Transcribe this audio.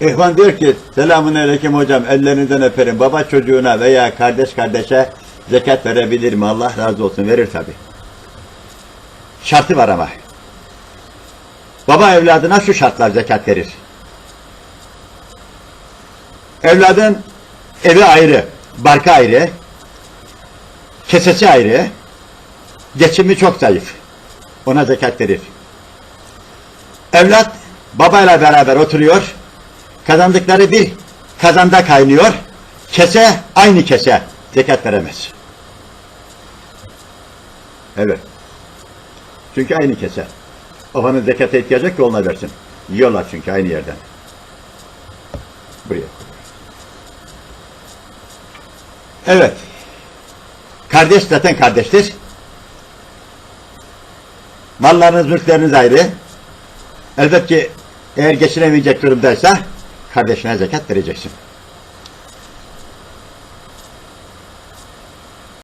İhvan diyor ki selamun aleyküm hocam ellerinizden öperim. Baba çocuğuna veya kardeş kardeşe zekat verebilir mi? Allah razı olsun verir tabi. Şartı var ama. Baba evladına şu şartlar zekat verir. Evladın evi ayrı, barkı ayrı, kesesi ayrı, geçimi çok zayıf. Ona zekat verir. Evlat babayla beraber oturuyor, kazandıkları bir kazanda kaynıyor, kese aynı kese, zekat veremez. Evet. Çünkü aynı kese. Babanın zekata ihtiyacı yok ki onunla versin. Yiyorlar çünkü aynı yerden. Buraya. Evet. Kardeş zaten kardeştir. Mallarınız, mülkleriniz ayrı. Elbette ki eğer geçinemeyecek durumdaysa kardeşine zekat vereceksin.